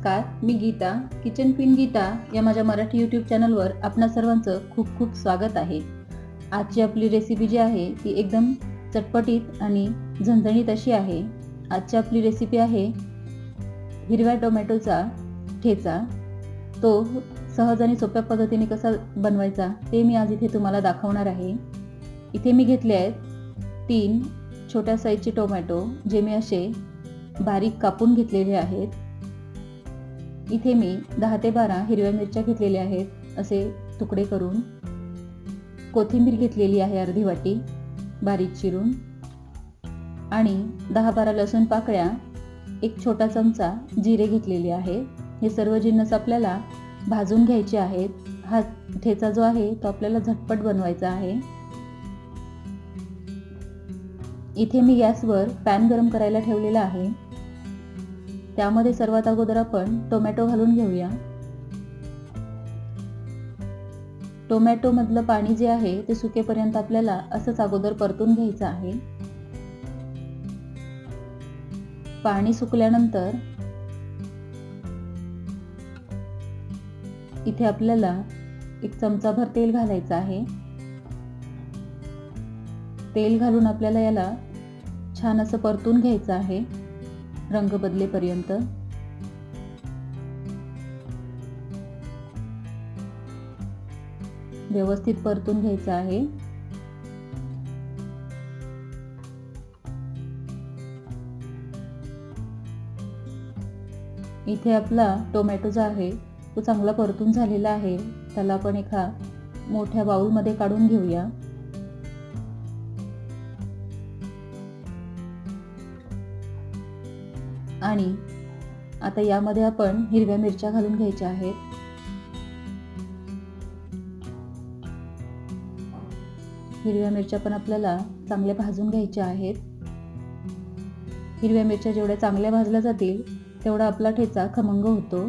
नमस्कार मी Geeta kitchen queen Geeta या माझ्या मराठी यूट्यूब चॅनलवर आपणा सर्वांचं खूप खूप स्वागत आहे. आजची आपली रेसिपी जी आहे ती एकदम चटपटीत आणि झणझणीत अशी आहे. आजची आपली रेसिपी आहे हिरव्या टोमॅटोचा ठेचा. तो सहज आणि सोप्या पद्धतीने कसा बनवायचा ते मी आज इथे तुम्हाला दाखवणार आहे. इथे मी घेतले आहेत तीन छोट्या साईजचे टोमॅटो जे मी असे बारीक कापून घेतलेले आहेत. इथे मी दहा ते बारा हिरव्या मिरच्या घेतलेल्या आहेत असे तुकडे करून कोथिंबीर घेतलेली आहे अर्धी वाटी बारीक चिरून. आणि दहा बारा लसूण पाकळ्या एक छोटा चमचा जिरे घेतलेले आहे. हे सर्व जिन्नस आपल्याला भाजून घ्यायचे आहेत. हा ठेचा जो आहे तो आपल्याला झटपट बनवायचा आहे. इथे मी गॅसवर पॅन गरम करायला ठेवलेला आहे. त्यामध्ये सर्वात अगोदर आपण टोमॅटो घालून घेऊया. टोमॅटो मधलं पाणी जे आहे ते सुकेपर्यंत आपल्याला असंच अगोदर परतून घ्यायचं आहे. पाणी सुकल्यानंतर इथे आपल्याला एक चमचाभर तेल घालायचं आहे. तेल घालून आपल्याला याला छान असं परतून घ्यायचं आहे. रंग बदलेपर्यंत. व्यवस्थित परतून घ्यायचं आहे. इथे आपला टोमॅटो जो आहे तो चांगला परतून झालेला आहे. त्याला आपण एका मोठ्या बाऊलमध्ये काढून घेऊया. आणि आता यामध्ये आपण हिरव्या मिरच्या घालून घ्यायच्या आहेत. हिरव्या मिरच्या पण आपल्याला चांगल्या भाजून घ्यायच्या आहेत. हिरव्या मिरच्या जेवढ्या चांगल्या भाजल्या जातील तेवढा आपला ठेचा खमंग होतो.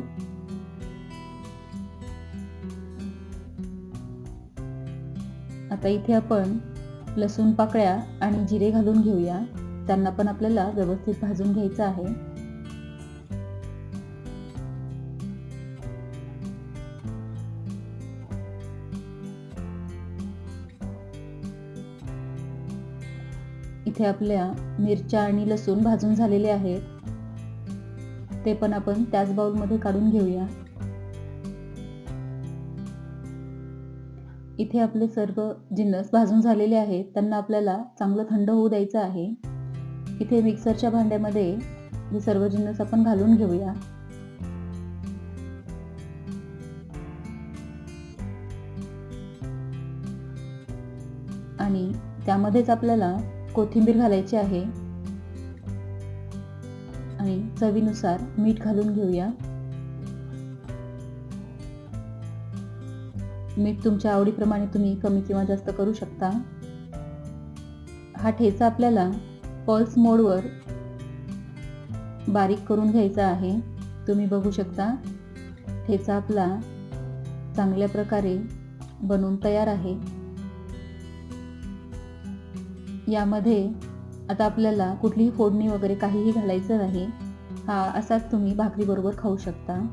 आता इथे आपण लसूण पाकळ्या आणि जिरे घालून घेऊया. त्यांना पण आपल्याला व्यवस्थित भाजून घ्यायचं आहे. इथे आपल्या मिरच्या आणि लसूण भाजून झालेले आहेत. ते पण आपण त्याच बाउलमध्ये काढून घेऊया. इथे आपले सर्व जिन्नस भाजून झालेले आहेत. त्यांना आपल्याला चांगलं थंड होऊ द्यायचं आहे. इथे मिक्सरच्या भांड्यामध्ये हे सर्व जिन्नस आपण घालून घेऊया. आणि त्यामध्येच आपल्याला कोथिंबीर घालायची आहे. आणि चवीनुसार मीठ घालून घेऊया. मीठ तुमच्या आवडीप्रमाणे तुम्ही कमी किंवा जास्त करू शकता. हा ठेचा आपल्याला पल्स मोडवर बारीक करून घ्यायचा आहे. तुम्ही बघू शकता ठेचा आपला चांगल्या प्रकारे बनवून तयार आहे. यामध्ये आता आपल्याला कुठलीही फोडणी वगैरे काहीही घालायचं नाही. हा असाच तुम्ही भाकरीबरोबर खाऊ शकता.